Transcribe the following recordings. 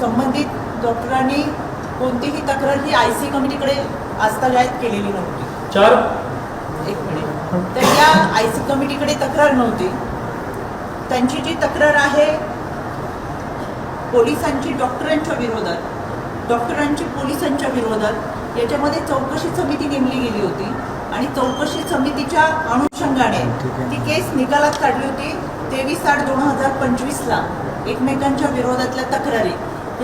संबंधित डॉक्टरांनी कोणतीही तक्रार ही आय सी कमिटीकडे आजतागायत केलेली नव्हती. चार? एक मिनिट. तर या आय सी कमिटीकडे तक्रार नव्हती. त्यांची जी तक्रार आहे पोलिसांची डॉक्टरांच्या विरोधात डॉक्टरांची पोलिसांच्या विरोधात याच्यामध्ये चौकशी समिती नेमली गेली होती आणि चौकशी समितीच्या अनुषंगाने ती केस निकालात काढली होती तेवीस आठ दोन हजार पंचवीसला एकमेकांच्या विरोधातल्या तक्रारी.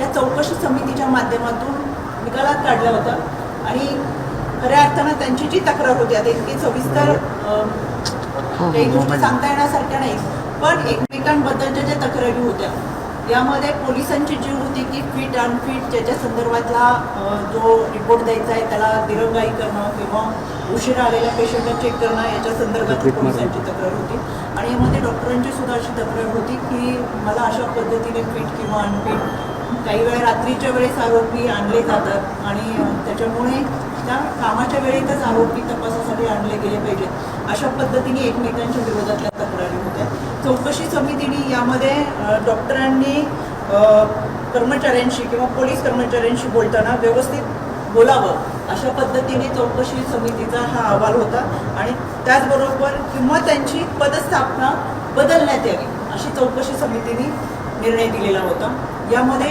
या चौकशी समितीच्या माध्यमातून निकालात काढल्या होत्या. आणि खऱ्या अर्थानं त्यांची जी तक्रार होती आता इतकी सविस्तर अं, काही गोष्टी सांगता येण्यासारख्या नाही. पण एकमेकांबद्दलच्या ज्या तक्रारी होत्या यामध्ये पोलिसांची जी होती की फिट अनफिट ज्याच्या संदर्भातला जो रिपोर्ट द्यायचा आहे त्याला दिरंगाई करणं किंवा उशिरा आलेल्या पेशंटला चेक करणं याच्या संदर्भात पोलिसांची तक्रार होती. आणि यामध्ये डॉक्टरांची सुद्धा अशी तक्रार होती की मला अशा पद्धतीने फिट किंवा अनफिट काही वेळा रात्रीच्या वेळेस आरोपी आणले जातात आणि त्याच्यामुळे त्या कामाच्या वेळेतच आरोपी तपासासाठी आणले गेले पाहिजेत. अशा पद्धतीने एकमेकांच्या विरोधातल्या तक्रारी होत्या. चौकशी समितीने यामध्ये डॉक्टरांनी कर्मचाऱ्यांशी किंवा पोलीस कर्मचाऱ्यांशी बोलताना व्यवस्थित बोलावं अशा पद्धतीने चौकशी समितीचा हा अहवाल होता आणि त्याचबरोबर किंवा त्यांची पदस्थापना बदलण्यात यावी अशी चौकशी समितीने निर्णय दिलेला होता. यामध्ये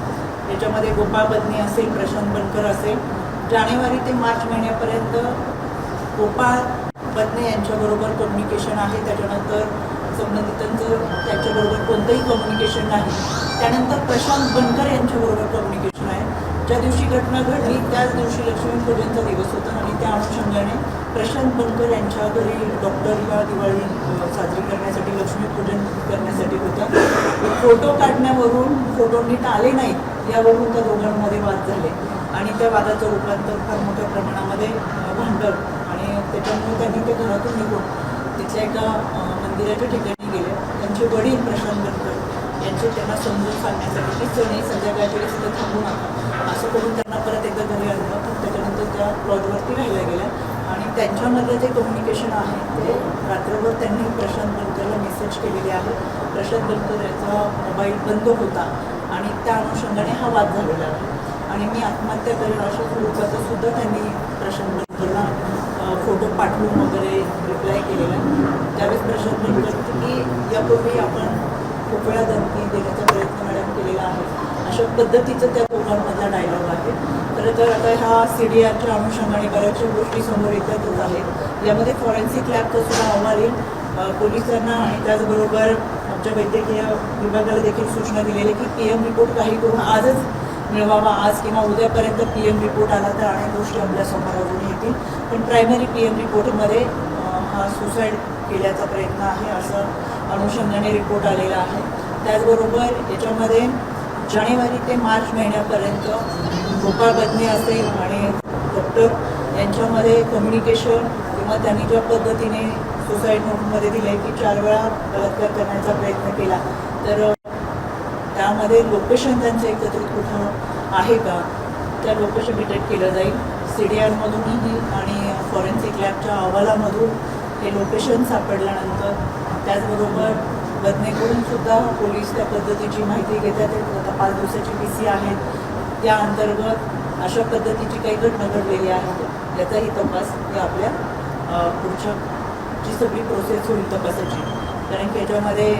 त्याच्यामध्ये गोपाळ बदनी असेल प्रशांत बनकर असेल जानेवारी ते मार्च महिन्यापर्यंत गोपाळ बदने यांच्याबरोबर कम्युनिकेशन आहे. त्याच्यानंतर संबंधितांचं त्यांच्याबरोबर कोणतंही कम्युनिकेशन नाही. त्यानंतर प्रशांत बनकर यांच्याबरोबर कम्युनिकेशन आहे. ज्या दिवशी घटना घडली त्याच दिवशी लक्ष्मीपूजनचा दिवस होता आणि त्या अनुषंगाने प्रशांत बनकर यांच्या घरी डॉक्टर ह्या दिवाळी साजरी करण्यासाठी लक्ष्मीपूजन करण्यासाठी होतं फोटो काढण्यावरून फोटो नीट आले नाहीत. यावरून त्या दोघांमध्ये वाद झाले. आणि त्या वादाचं रूपांतर फार मोठ्या प्रमाणामध्ये भांडण. आणि त्याच्यामुळे त्यांनी ते घरातून निघून तिथल्या एका मंदिराच्या ठिकाणी गेले. त्यांचे वडील प्रशांत बनकर यांचे त्यांना समजून सांगण्यासाठी की सणी संध्याकाळच्या वेळेस इथं थांबू नका. असं करून त्यांना परत एकदा घरी आणलं. पण त्याच्यानंतर त्या प्लॉटवरती राहिल्या गेल्या. आणि त्यांच्यामधलं जे कम्युनिकेशन आहे ते रात्रभर त्यांनी प्रशांत बनकरला मेसेज केलेले आहे. प्रशांत बनकर याचा मोबाईल बंद होता. त्या अनुषंगाने हा वाद झालेला आहे. आणि मी आत्महत्या करेन अशा स्वरूपाचा सुद्धा त्यांनी प्रशांत बनकरला फोटो पाठवून वगैरे रिप्लाय केलेला आहे. त्यावेळेस प्रशांत बनकर की यापूर्वी आपण खूप वेळा धमकी देण्याचा प्रयत्न मॅडम केलेला आहे. अशा पद्धतीचं त्या दोघांमधला डायलॉग आहे. खरं तर आता ह्या सी डी आरच्या अनुषंगाने बऱ्याचशा गोष्टी समोर येतातच आहेत. यामध्ये फॉरेन्सिक लॅबचा सुद्धा अहवाल येईल. पोलिसांना आणि त्याचबरोबर आमच्या वैद्यकीय विभागाला देखील सूचना दिलेली की पी एम रिपोर्ट काही करून आजच मिळवावा आज किंवा उद्यापर्यंत पी एम रिपोर्ट आला तर अनेक गोष्टी आपल्यासमोर अजून येतील. पण प्रायमरी पी एम रिपोर्टमध्ये हा सुसाईड केल्याचा प्रयत्न आहे असं अनुषंगाने रिपोर्ट आलेला आहे. त्याचबरोबर याच्यामध्ये जानेवारी ते मार्च महिन्यापर्यंत गोपाळ बदने असेल आणि डॉक्टर यांच्यामध्ये कम्युनिकेशन मग त्यांनी ज्या पद्धतीने सुसाईड नोटमध्ये दिले की चार वेळा बलात्कार करण्याचा प्रयत्न केला. तर त्यामध्ये लोकेशन त्यांचं एकत्रित कुठं आहे का? त्या लोकेशन डिटेक्ट केलं जाईल. सी डी आरमधूनही आणि फॉरेन्सिक लॅबच्या अहवालामधून हे लोकेशन सापडल्यानंतर त्याचबरोबर बदनेकडून सुद्धा पोलीस त्या पद्धतीची माहिती घेतात. आता पाच दिवसाची पी सी आहेत. त्या अंतर्गत अशा पद्धतीची काही घटना घडलेली आहे याचाही तपास हे आपल्या पुढच्या जी सगळी प्रोसेस होईल तपासाची. कारण की याच्यामध्ये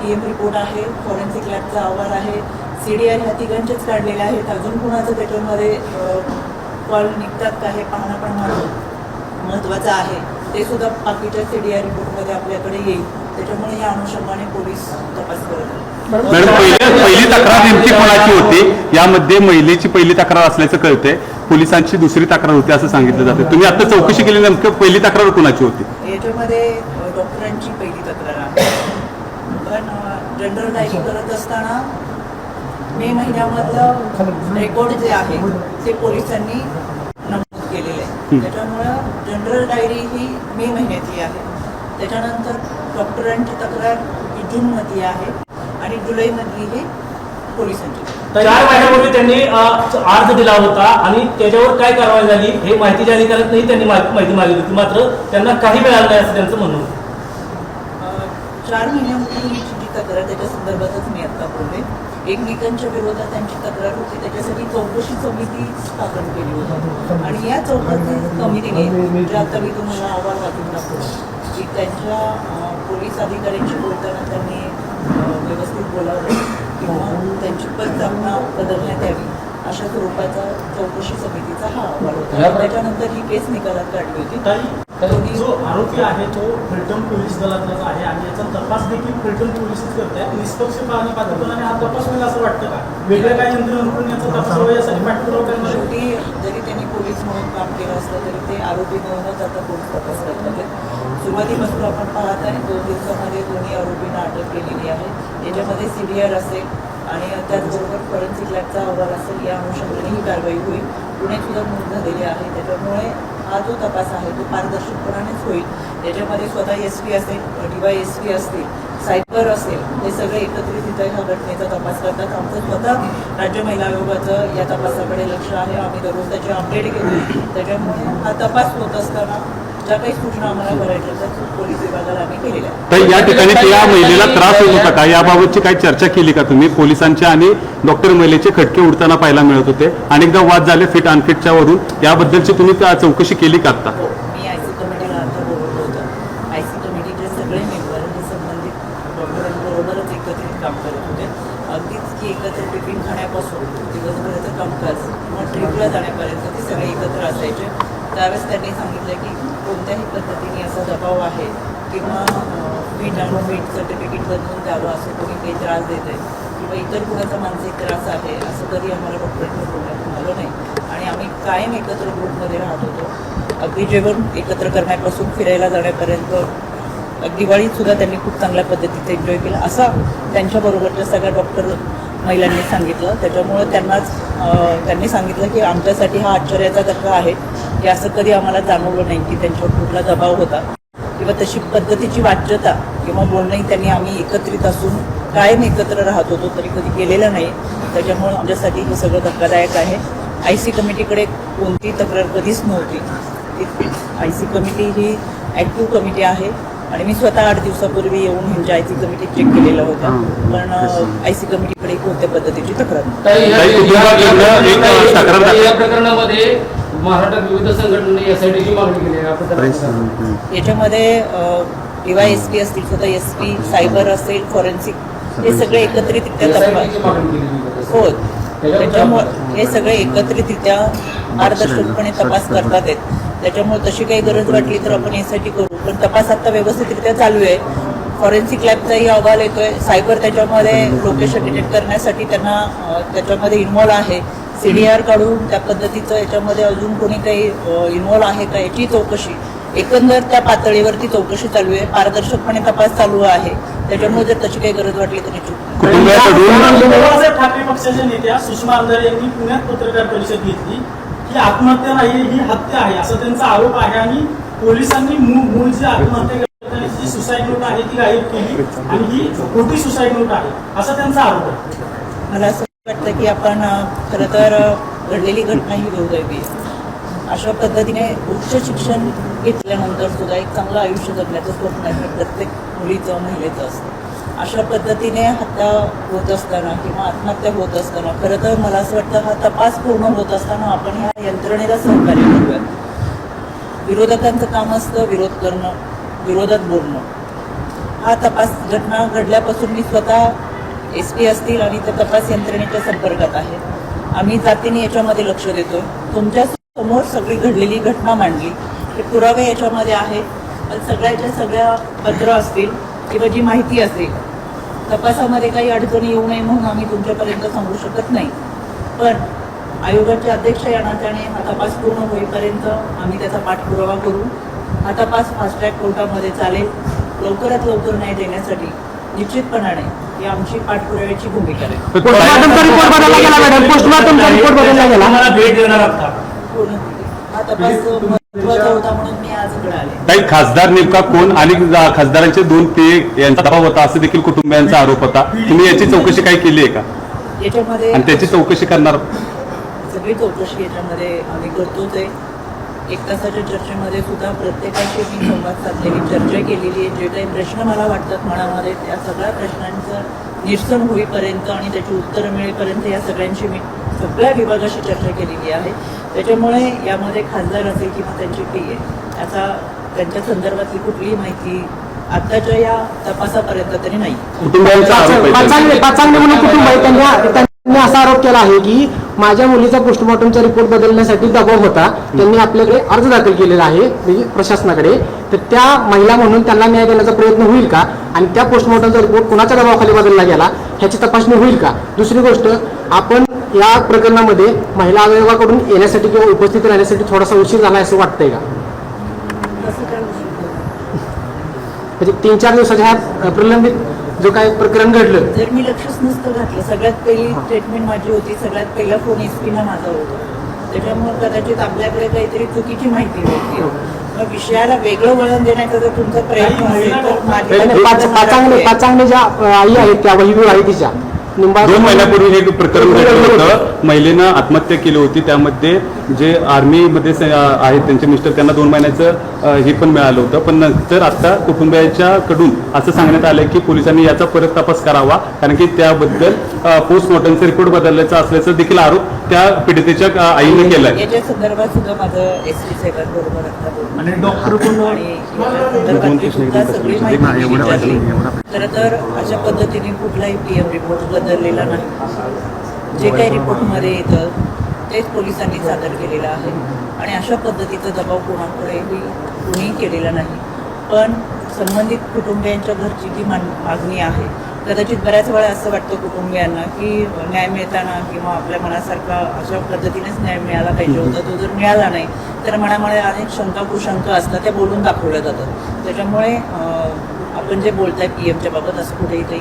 पी एम रिपोर्ट आहे फॉरेन्सिक लॅबचा अहवाल आहे सी डी आर ह्या तिघांचेच काढलेले आहेत. अजून कुणाचं त्याच्यामध्ये कॉल निघतात का हे पाहणं पण महत्त्वाचं आहे. ते सुद्धा बाकीच्या सी डी आर रिपोर्टमध्ये आपल्याकडे येईल. त्याच्यामुळे या अनुषंगाने पोलीस तपास करत आहेत. मॅडम, पहिली पहिली तक्रार नेमकी कोणाची होती? यामध्ये महिलेची पहिली तक्रार असल्याचं कळतंय. पोलिसांची दुसरी तक्रार होती असं सांगितलं जातं तुम्ही आता चौकशी केली नेमकं पहिली तक्रार कोणाची होती? याच्यामध्ये डॉक्टरांची पहिली तक्रार आहे. पण जनरल डायरी करत असताना मे महिन्यामधलं रेकॉर्ड जे आहे ते पोलिसांनी नमूद केलेलं आहे. त्याच्यामुळं जनरल डायरी ही मे महिन्यातली आहे. त्याच्यानंतर डॉक्टरांची तक्रार ही जूनमधली आहे. आणि जुलैमधली ही पोलिसांची चार महिन्यापूर्वी त्यांनी अर्ज दिला होता आणि त्याच्यावर काय कारवाई झाली हे माहितीच्या अधिकाऱ्यांनी त्यांनी मा- माहिती मागितली होती. मात्र त्यांना काही मिळालं नाही असं त्यांचं म्हणणं चार महिन्यापूर्वीची जी तक्रार त्याच्या संदर्भातच मी आता बोलले. एकमेकांच्या विरोधात त्यांची तक्रार होती. त्याच्यासाठी चौकशी समिती स्थापन केली होती. आणि या चौकशी समितीने जे आता मी तुम्हाला अहवाल वाचून दाखवला की त्यांच्या पोलीस अधिकाऱ्यांशी बोलताना त्यांनी व्यवस्थित बोलावं किंवा त्यांची पदस्थापना बदलण्यात यावी अशा स्वरूपाचा चौकशी समितीचा हा अहवाल होता. त्याच्यानंतर ही केस निकालात काढली होती. ताई जो आरोपी आहे तो फलटण पोलीस दलातलाच आहे आणि याचा तपास देखील फलटण पोलीसच करते निष्पक्ष आणि पात्रपणाने हा तपास होईल असं वाटतं का? वेगळ्या काही यंत्रणा याचा तपास व्हावा यासाठी पाठपुरावा करणार आहे? शेवटी जरी त्यांनी पोलीस म्हणून काम केलं असलं तरी ते आरोपी म्हणूनच आता पोलीस तपास करतात. आहेत. सुरुवातीपासून आपण पाहत आहे दोन दिवसामध्ये दोन्ही आरोपींना अटक केलेली आहे. याच्यामध्ये सीबीआर असेल आणि त्याचबरोबर फॉरेन्सिक लॅबचा अहवाल असेल या अनुषंगाने ही कारवाई होईल. पुण्यात सुद्धा नोंद झालेली आहे. त्याच्यामुळे हा जो तपास आहे तो पारदर्शकपणानेच होईल. त्याच्यामध्ये स्वतः एस पी असेल किंवा एस पी असतील सायबर असेल हे सगळे एकत्रित ह्या घटनेचा तपास करतात. आमचं स्वतः राज्य महिला आयोगाचं या तपासाकडे लक्ष आहे. आम्ही दररोज त्याचे अपडेट घेतो. त्याच्यामुळे हा तपास होत असताना ज्या काही सूचना आम्हाला करायच्या त्या पोलीस विभागाला आम्ही केलेल्या आहेत. तर या ठिकाणी त्या महिलेला त्रास होत होता का? याबाबतची काही चर्चा केली का तुम्ही? पोलिसांच्या आणि डॉक्टर महिलेचे खटके उडताना पाहायला मिळत होते. अनेकदा वाद झाले फिट अनफिटच्या वरून. याबद्दलची तुम्ही चौकशी केली का आता मी आय सी कमिटीला आता बोलवलं होतं आय सी कमिटीचे सगळे मेंबर हे संबंधित डॉक्टरांबरोबरच एकत्रित काम करत होते अगदीच की एकत्र टिफिन खाण्यापासून दिवसभराचं कामकाज किंवा ट्रिपला जाण्यापर्यंत ते सगळे एकत्र असायचे त्यावेळेस त्यांनी सांगितलं की कोणत्याही पद्धतीने असा दबाव आहे किंवा फिट आणि फिट सर्टिफिकेट बनवून द्यावं असं कोणी काही त्रास देत आहे किंवा इतर कुणाचा मानसिक त्रास आहे असं कधी आम्हाला डॉक्टरांनी बोलण्यात आलं नाही. आणि आम्ही कायम एकत्र ग्रुपमध्ये राहत होतो. अगदी जेवण एकत्र करण्यापासून फिरायला जाण्यापर्यंत दिवाळीतसुद्धा त्यांनी खूप चांगल्या पद्धतीने एन्जॉय केला. असा त्यांच्याबरोबरच्या सगळ्या डॉक्टर महिलांनी सांगितलं. त्याच्यामुळं त्यांनाच त्यांनी सांगितलं की आमच्यासाठी हा आश्चर्याचा धक्का आहे. की असं कधी आम्हाला जाणवलं नाही की त्यांच्यावर कुठला दबाव होता किंवा तशी पद्धतीची वाच्यता किंवा बोलणंही त्यांनी आम्ही एकत्रित असून कायम एकत्र राहत होतो तरी कधी केलेलं नाही. त्याच्यामुळे आमच्यासाठी हे सगळं धक्कादायक आहे. आय सी कमिटीकडे कोणती तक्रार कधीच नव्हती. आय सी कमिटी ही ॲक्टिव्ह कमिटी आहे आणि मी स्वतः आठ दिवसापूर्वी येऊन ह्यांच्या आय सी कमिटी चेक केलेलं होतं हां. पण आय सी कमिटीकडे कोणत्या पद्धतीची तक्रार या- प्रकरणामध्ये महाराष्ट्रात विविध संघटनांनी एसआयटीची मागणी केली आहे. याच्यामध्ये किंवा एस पी असतील स्वतः एस पी सायबर असेल फॉरेन्सिक हे सगळे एकत्रितरित्या. हो. त्याच्यामुळे हे सगळे एकत्रितरित्या पारदर्शकपणे तपास करतात आहेत. त्याच्यामुळे तशी काही गरज वाटली तर आपण यासाठी करू. पण तपास आता व्यवस्थितरित्या चालू आहे. फॉरेन्सिक लॅबचाही अहवाल येतोय. सायबर त्याच्यामध्ये लोकेशन डिटेक्ट करण्यासाठी त्यांना त्याच्यामध्ये इन्व्हॉल्व आहे. सी डी त्या पद्धतीचं याच्यामध्ये अजून कोणी काही इन्व्हॉल्व आहे का याची चौकशी. एकंदर त्या पातळीवरती चौकशी चालू आहे. पारदर्शकपणे तपास चालू आहे. त्याच्यामुळे जर तशी काही गरज वाटली तर ठाकरे पक्षाच्या नेत्या सुषमा अंधारे यांनी पुण्यात पत्रकार परिषद घेतली ही आत्महत्या नाही ही हत्या आहे असा त्यांचा आरोप आहे आणि पोलिसांनी मूळ मूळ जी आत्महत्या जी सुसाईड नोट आहे ती गायब केली आणि ही खोटी सुसाईड नोट आहे असा त्यांचा आरोप आहे. मला असं वाटतं की आपण खरं तर घडलेली घटना ही दुर्दैवी आहे अशा पद्धतीने उच्च शिक्षण घेतल्यानंतर सुद्धा एक चांगलं आयुष्य जगण्याचं स्वप्न आहे. प्रत्येक मुलीचं महिलेचं असतं. अशा पद्धतीने हत्या होत असताना किंवा आत्महत्या होत असताना खरं तर मला असं वाटतं हा तपास पूर्ण होत असताना आपण ह्या यंत्रणेला सहकार्य करूयात. विरोधकांचं काम असतं विरोध करणं विरोधात बोलणं. हा तपास घटना घडल्यापासून मी स्वतः एस पी असतील आणि त्या तपास यंत्रणेच्या संपर्कात आहे. आम्ही जातीने याच्यामध्ये लक्ष देतोय. तुमच्यासमोर सगळी घडलेली घटना मांडली. हे पुरावे याच्यामध्ये आहेत. पण सगळ्याच्या सगळ्या पत्र असतील किंवा जी माहिती असेल तपासामध्ये काही अडचणी येऊ नये म्हणून आम्ही तुमच्यापर्यंत सांगू शकत नाही. पण आयोगाचे अध्यक्ष या नात्याने हा तपास पूर्ण होईपर्यंत आम्ही त्याचा पाठपुरावा करू. हा तपास फास्ट ट्रॅक कोर्टामध्ये चालेल. लवकरात लवकर न्याय देण्यासाठी निश्चितपणाने ही आमची पाठपुराव्याची भूमिका आहे. पोस्टमॉर्टमचा रिपोर्ट बदलला गेला मॅडम. पोस्टमॉर्टमचा रिपोर्ट बदलला गेला. तुम्हाला भेट देणार आहात का? पूर्ण. हा तपास महत्त्वाचा होता म्हणून मी आज इकडे आले. काही खासदार नेमका कोण आणि जा- खासदारांचे दोन पे यांचा दबाव होता असं देखील कुटुंबियांचा आरोप होता. तुम्ही याची चौकशी काय केली आहे का? याच्यामध्ये आणि त्याची चौकशी करणार सगळी चौकशी याच्यामध्ये आम्ही करतोच आहे. एक तासाच्या चर्चेमध्ये सुद्धा प्रत्येकाशी मी संवाद साधलेली चर्चा केलेली आहे. जे काही प्रश्न मला वाटतात मनामध्ये त्या सगळ्या प्रश्नांचं निरसन होईपर्यंत आणि त्याची उत्तरं मिळेपर्यंत या सगळ्यांशी मी सगळ्या विभागाशी चर्चा केलेली आहे. त्याच्यामुळे यामध्ये खासदार असेल किंवा त्यांची पी ए याचा त्यांच्या संदर्भातली कुठलीही माहिती आत्ताच्या या तपासापर्यंत तरी नाही. आहे. आहे असा आरोप केला आहे की माझ्या मुलीचा पोस्टमॉर्टमचा रिपोर्ट बदलण्यासाठी दबाव होता. त्यांनी आपल्याकडे अर्ज दाखल केलेला आहे म्हणजे प्रशासनाकडे. तर त्या महिला म्हणून त्यांना न्याय देण्याचा प्रयत्न होईल का? आणि त्या पोस्टमॉर्टमचा रिपोर्ट कुणाच्या दबावाखाली बदलला गेला? ह्याची तपासणी होईल का? दुसरी गोष्ट आपण या प्रकरणामध्ये महिला आयोगाकडून येण्यासाठी किंवा उपस्थित राहण्यासाठी थोडासा उशीर झाला असं वाटतंय का? म्हणजे तीन चार दिवसाच्या ह्या प्रलंबित जो काय प्रकरण घडलं. जर मी लक्षच नसतं घातलं सगळ्यात पहिली स्टेटमेंट माझी होती सगळ्यात पहिला फोन एस पीला माझा होता. त्याच्यामुळे कदाचित आपल्याकडे काहीतरी चुकीची माहिती होती. मग विषयाला वेगळं वळण देण्याचा जर तुमचा प्रयत्न असेल तर माझी आणि पाच पाचांगणे पाचांगणे ज्या आई आहेत त्या वहिवी आहे तिच्या. दोन महिन्यापूर्वी हे प्रकरण घडलं होतं. महिलेनं आत्महत्या केली होती. त्यामध्ये जे आर्मीमध्ये स- आहेत त्यांचे मिस्टर त्यांना दोन महिन्याचं हे पण मिळालं होतं. पण नंतर आता कुटुंबियाच्याकडून असं सांगण्यात आलं की पोलिसांनी याचा परत तपास करावा. कारण की त्याबद्दल पोस्टमॉर्टमचा रिपोर्ट बदलल्याचा असल्याचा देखील आरोप त्या पीडितेच्या आईने खरं तर अशा पद्धतीने कुठलाही पी एम रिपोर्ट बदललेला नाही. जे काही रिपोर्टमध्ये येतं तेच पोलिसांनी सादर केलेलं आहे. आणि अशा पद्धतीचा दबाव कोणाकडेही कुणीही केलेला नाही. पण संबंधित कुटुंबियांच्या घरची जी मान मागणी आहे कदाचित बऱ्याच वेळा असं वाटतं कुटुंबियांना की न्याय मिळताना किंवा आपल्या मनासारखा अशा पद्धतीनेच न्याय मिळाला पाहिजे होता. तो जर मिळाला नाही तर मनामध्ये अनेक शंका कुशंका असतात त्या बोलून दाखवल्या जातात. त्याच्यामुळे आपण जे बोलताय पी एमच्या बाबत असं कुठेही काही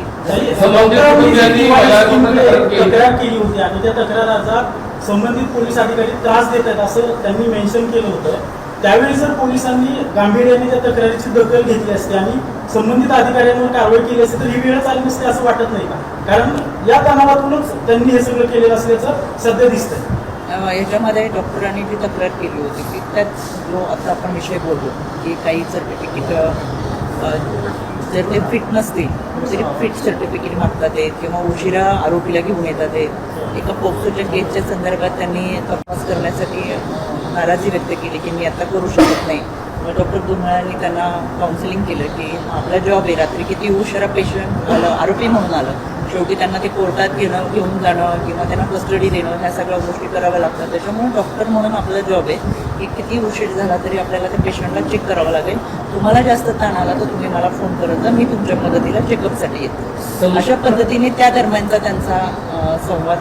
तक्रार केली होती. आणि त्या तक्राराचा संबंधित पोलीस अधिकारी त्रास देत आहेत असं त्यांनी मेन्शन केलं होतं. त्यावेळी जर पोलिसांनी गांभीर्याने त्या तक्रारीची दखल घेतली असते आणि संबंधित अधिकाऱ्यांवर कारवाई केली असते तर ही वेळ आली नसते असं वाटत नाही का? कारण या तणावातूनच त्यांनी हे सगळं केलेलं असल्याचं सध्या दिसतंय. याच्यामध्ये डॉक्टरांनी जी तक्रार केली होती की त्यात जो आता आपण विषय बोलतो की काही सर्टिफिकेट जर ते फिट नसतील तरी फिट सर्टिफिकेट मागतात आहेत किंवा उशिरा आरोपीला घेऊन येतात आहेत एका पोक्सोच्या केसच्या संदर्भात त्यांनी तपास करण्यासाठी नाराजी व्यक्त केली की मी आता करू शकत नाही. मग डॉक्टर दुमळांनी त्यांना काउन्सिलिंग केलं की आपला जॉब आहे रात्री किती उशिरा पेशंट आलं आरोपी म्हणून आलं. शेवटी त्यांना ते कोर्टात घेणं घेऊन जाणं किंवा त्यांना कस्टडी देणं ह्या सगळ्या गोष्टी कराव्या लागतात. त्याच्यामुळे डॉक्टर म्हणून आपला जॉब आहे की किती उशीर झाला तरी आपल्याला त्या पेशंटला चेक करावं लागेल. तुम्हाला जास्त ताण आला तर तुम्ही मला फोन करत जा मी तुमच्या मदतीला चेकअपसाठी येतो. अशा पद्धतीने त्या दरम्यानचा त्यांचा संवाद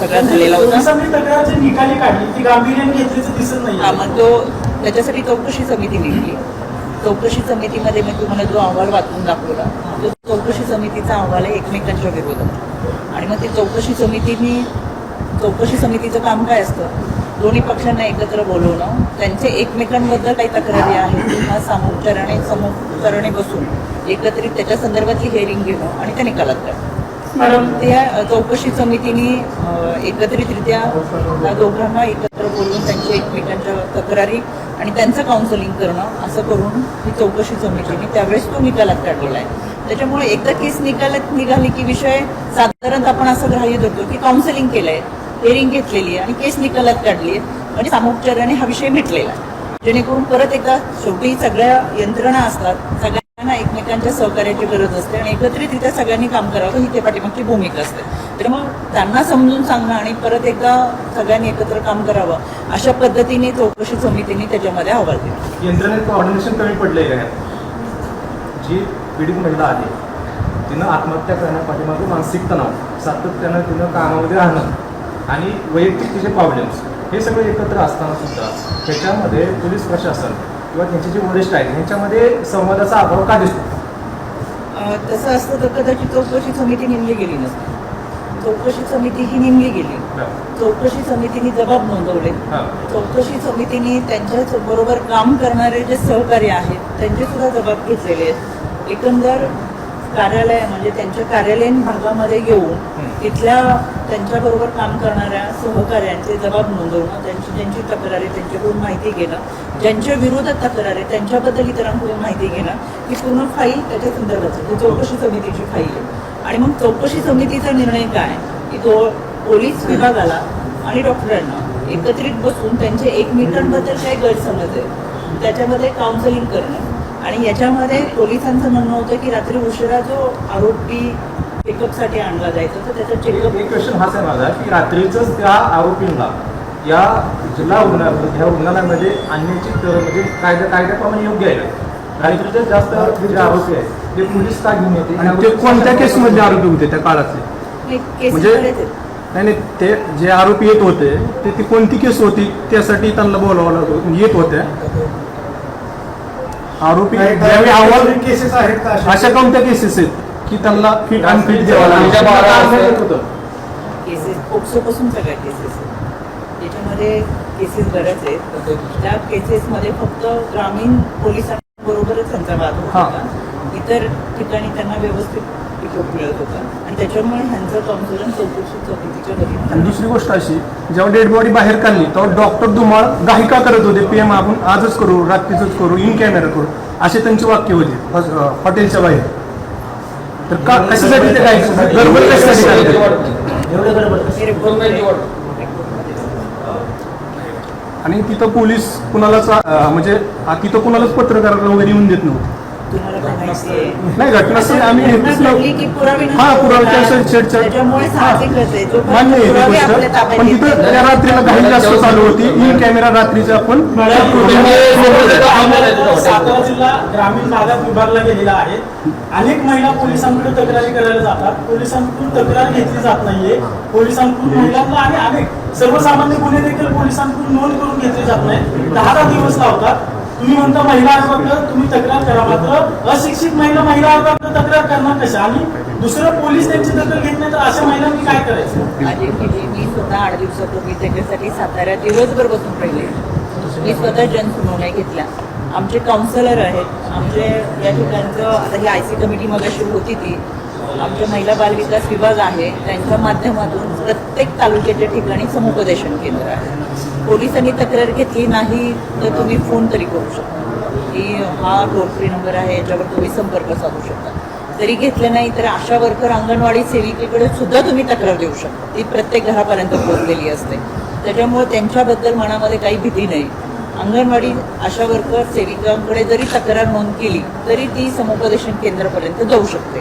सगळा झालेला होता. पोलिसांनी तक्रार जी निकाली काढली. ती गांभीर्याने घेतल्याचं दिसत हा नाही मग तो त्याच्यासाठी चौकशी समिती नेमली. चौकशी समितीमध्ये मी तुम्हाला जो अहवाल वाचून दाखवला तो चौकशी समितीचा अहवाल आहे एकमेकांच्या विरोधात. आणि मग ती चौकशी समितीने चौकशी समितीचं काम काय असतं? दोन्ही पक्षांना एकत्र बोलवणं त्यांचे एकमेकांबद्दल काही तक्रारी आहेत किंवा सामोपचाराने समोपचाराने बसून एकत्रित त्याच्या संदर्भातली हेअरिंग घेणं आणि त्या निकालात काढणं. मॅडम. त्या चौकशी समितीने एकत्रितरित्या त्या दोघांना एकत्र बोलवून त्यांच्या एकमेकांच्या तक्रारी आणि त्यांचं काउन्सिलिंग करणं असं करून ही चौकशी समितीने त्यावेळेस तो निकालात काढलेला आहे. त्याच्यामुळे एकदा केस निकालात निघाली की विषय साधारणतः आपण असं ग्राह्य धरतो की काउन्सिलिंग केलंय हिअरिंग घेतलेली आहे आणि केस निकालात काढली आहे. म्हणजे सामोपचाराने हा विषय मिटलेला आहे. जेणेकरून परत एकदा शेवटी सगळ्या यंत्रणा असतात सगळ्यांना एकमेकांच्या सहकार्याची गरज असते आणि एकत्रितरित्या सगळ्यांनी काम करावं ही ते पाठीमागची भूमिका असते. तर मग त्यांना समजून सांगणं आणि परत एकदा सगळ्यांनी एकत्र काम करावं अशा पद्धतीने चौकशी समितीने त्याच्यामध्ये अहवाल दिला. यंत्रणेत कमी पडले का? जी पीडित महिला आहे तिनं आत्महत्या करण्यापाठीमागे मानसिक तणाव सातत्यानं तिनं कामामध्ये राहणं आणि वैयक्तिक तिचे प्रॉब्लेम्स हे सगळे एकत्र असताना सुद्धा त्याच्यामध्ये पोलीस प्रशासन किंवा त्यांचे जे वरिष्ठ आहेत ह्यांच्यामध्ये संवादाचा अभाव का दिसतो? तसं असतं तर कदाचित चौकशी समिती नेमली गेली नसती. चौकशी समिती ही नेमली गेली. चौकशी समितीने जबाब नोंदवले. चौकशी समितीने त्यांच्या बरोबर काम करणारे जे सहकारी आहेत त्यांचे सुद्धा जबाब घेतलेले आहेत. एकंदर कार्यालय म्हणजे त्यांच्या कार्यालयीन भागामध्ये घेऊन तिथल्या त्यांच्याबरोबर काम करणाऱ्या सहकाऱ्यांचे जबाब नोंदवणं त्यांची ज्यांची तक्रार आहे त्यांच्याकडून माहिती घेणं ज्यांच्या विरोधात तक्रार आहे त्यांच्याबद्दल इतरांकडून माहिती घेणं ही पूर्ण फाईल त्याच्या संदर्भात ही चौकशी समितीची फाईल आहे. आणि मग चौकशी समितीचा निर्णय काय? की तो पोलीस विभागाला आणि डॉक्टरांना एकत्रित बसून त्यांचे एकमेकांबद्दल काही गैरसमज आहे त्याच्यामध्ये काउन्सिलिंग करणं. आणि याच्यामध्ये पोलिसांचं म्हणणं होतं की रात्री उशिरा जो आरोपी चेकअपसाठी आणला जायचा तर त्याचा चेकअप एक क्वेश्चन हाच आहे माझा की रात्रीच त्या आरोपींना या जिल्हा रुग्णालय ह्या रुग्णालयामध्ये आणण्याची तर म्हणजे कायदा कायद्याप्रमाणे योग्य आहे जास्त जे आरोपी आहेत ते पोलीस का घेऊन येते आणि ते कोणत्या केसमधले आरोपी होते त्या काळातले? म्हणजे-. नाही नाही ते जे आरोपी येत होते ते ती कोणती केस होती? त्यासाठी त्यांना बोलावं लागत येत होत्या. आरोपी ज्यावेळी अहवाल केसेस आहेत का अशा? कोणत्या केसेस आहेत? की त्यांना फिट अनफिट द्यावा आमच्या लागेल केसेस पोक्सोपासून सगळ्या केसेस आहेत याच्यामध्ये केसेस बऱ्याच आहेत. त्या केसेसमध्ये फक्त ग्रामीण पोलिसांबरोबरच त्यांचा वाद हा. होता. इतर ठिकाणी त्यांना व्यवस्थित टिकप मिळत होता. आणि त्याच्यामुळे ह्यांचं काउन्सिलिंग चौकशी चौकशीच्या आणि घरी. दुसरी गोष्ट अशी जेव्हा डेड बॉडी बाहेर काढली तेव्हा डॉक्टर धुमाळ घाई का करत होते. पीएम आपण आजच करू रात्रीच करू इन कॅमेरा करू. असे त्यांची वाक्य होती हॉटेलच्या बाहेर. तर का कशासाठी ते काय? गडबड कशासाठी. एवढं गडबड हे आणि तिथं पोलीस कुणालाच अं, म्हणजे आ, तिथं कुणालाच पत्रकाराला वगैरे येऊन देत नव्हते. तुम्हाला नाही घटनास्थळी आम्ही. हा, पुराव्याच्या असं छेडछाड. मान्य आहे गोष्ट. पण तिथं. त्या रात्रीला घाई जास्त चालू होती. इन कॅमेरा रात्रीचं आपण सातारा जिल्हा ग्रामीण भागात विभागला गेलेला आहे. अनेक महिला पोलिसांकडे तक्रारी करायला जातात. पोलिसांकडून तक्रार घेतली जात नाहीये. पोलिसांकडून महिलांना आणि अनेक सर्वसामान्य गुन्हे देखील पोलिसांकडून नोंद करून घेतले जात नाही दहा दहा दिवस लावतात. तुम्ही म्हणता महिला आयोगाकडे तुम्ही तक्रार करा मात्र. अशिक्षित महिला महिला आयोगाकडे तक्रार करणार कशा? आणि दुसरं पोलीस त्यांची दखल घेत नाही तर अशा महिलांनी काय करायचं? माझी मी स्वतः आठ दिवसापूर्वी त्याच्यासाठी साताऱ्यात दिवसभर बसून पहिले मी स्वतः जनसुनावण्या घेतल्या. आमचे काउन्सलर आहेत. आमचे या ठिकाणचं आता ही आय सी कमिटी मगाशी होती ती. आमच्या महिला बालविकास विभाग आहे. त्यांच्या माध्यमातून प्रत्येक तालुक्याच्या ठिकाणी समुपदेशन केंद्र आहे. पोलिसांनी तक्रार घेतली नाही तर तुम्ही फोन तरी करू शकता. की हा टोल फ्री नंबर आहे याच्यावर तुम्ही संपर्क साधू शकता. जरी घेतलं नाही तर आशा वर्कर अंगणवाडी सेविकेकडे सुद्धा तुम्ही तक्रार देऊ शकता. ती प्रत्येक घरापर्यंत पोहोचलेली असते. त्याच्यामुळे त्यांच्याबद्दल मनामध्ये काही भीती नाही. अंगणवाडी आशा वर्कर सेविकांकडे जरी तक्रार नोंद केली तरी ती समुपदेशन केंद्रापर्यंत जाऊ शकते.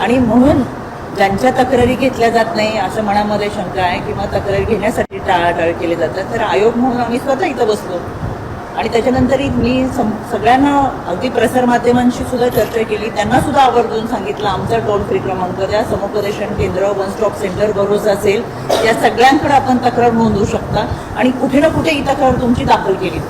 आणि म्हणून ज्यांच्या तक्रारी घेतल्या जात नाही असं मनामध्ये शंका आहे किंवा तक्रारी घेण्यासाठी टाळाटाळ केले जातात तर आयोग म्हणून आम्ही स्वतः इथं बसलो. आणि त्याच्यानंतरही मी सगळ्यांना अगदी प्रसारमाध्यमांशी सुद्धा चर्चा केली. त्यांना सुद्धा आवर्जून सांगितलं आमचा टोल फ्री क्रमांक द्या समुपदेशन केंद्र वन स्टॉप सेंटर भरोसा असेल या सगळ्यांकडे आपण तक्रार नोंदवू शकता. आणि कुठे ना कुठे ही तक्रार तुमची दाखल केली.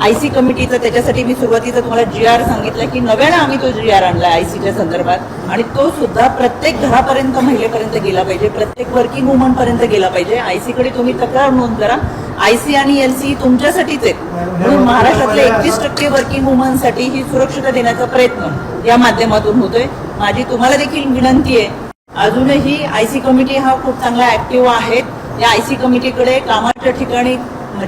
आय सी कमिटीचं त्याच्यासाठी मी सुरुवातीचं तुम्हाला जी आर सांगितलं की नव्यानं आम्ही तो जी आर आणला आय सीच्या संदर्भात. आणि तो सुद्धा प्रत्येक घरापर्यंत महिलेपर्यंत गेला पाहिजे. प्रत्येक वर्किंग वुमनपर्यंत गेला पाहिजे. आयकडे तुम्ही तक्रार नोंद करा. आय सी आणि एल सी तुमच्यासाठीच आहेत. म्हणून महाराष्ट्रातल्या एकतीस टक्के वर्किंग वुमनसाठी ही सुरक्षता देण्याचा प्रयत्न या माध्यमातून होतोय. माझी तुम्हाला देखील विनंती आहे. अजूनही आय सी कमिटी हा खूप चांगला ऍक्टिव्ह आहे. या आय सी कमिटीकडे कामाच्या ठिकाणी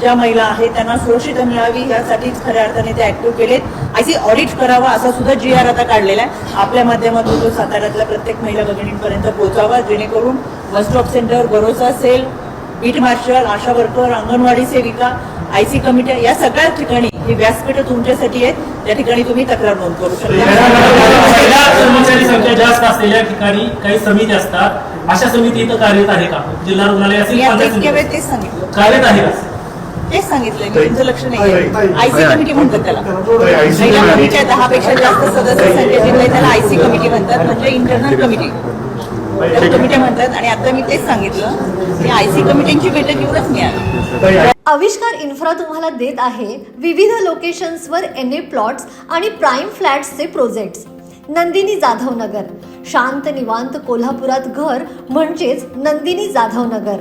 ज्या महिला आहेत त्यांना सुरक्षितता मिळावी यासाठीच खऱ्या अर्थाने ते ऍक्टिव्ह केलेत. आय सी ऑडिट करावा असा सुद्धा जी आर आता काढलेला आहे. आपल्या माध्यमातून तो साताऱ्यातल्या प्रत्येक महिला भगिनींपर्यंत पोहोचावा जेणेकरून one stop centre Bharosa cell beat marshal Asha worker anganwadi सेविका आय सी कमिट्या या सगळ्या ठिकाणी ही व्यासपीठ तुमच्यासाठी आहेत. त्या ठिकाणी तुम्ही तक्रार नोंद करू शकता. महिला कर्मचारी संख्या जास्त असलेल्या ठिकाणी काही समिती असतात. अशा समिती इथं कार्यरत आहे का? जिल्हा रुग्णालय असेल कार्यरत आहे का? तेच सांगितलंय मी तुमचं लक्ष नाही ताई, ताई, आय सी कमिटी म्हणतात त्याला. महिला. कमिटीच्या दहा पेक्षा जास्त सदस्य संख्येची त्याला आय सी कमिटी म्हणतात म्हणजे इंटरनल कमिटी कमिटी म्हणतात आणि आता मी तेच सांगितलं की आय सी कमिटीची बैठक येऊनच मी आली आविष्कार इन्फ्रा तुम्हाला देत आहे विविध लोकेशन्सवर एन ए प्लॉट्स आणि प्राईम फ्लॅट्सचे प्रोजेक्ट्स. नंदिनी जाधव नगर शांत निवांत कोल्हापुरात घर म्हणजेच नंदिनी जाधव नगर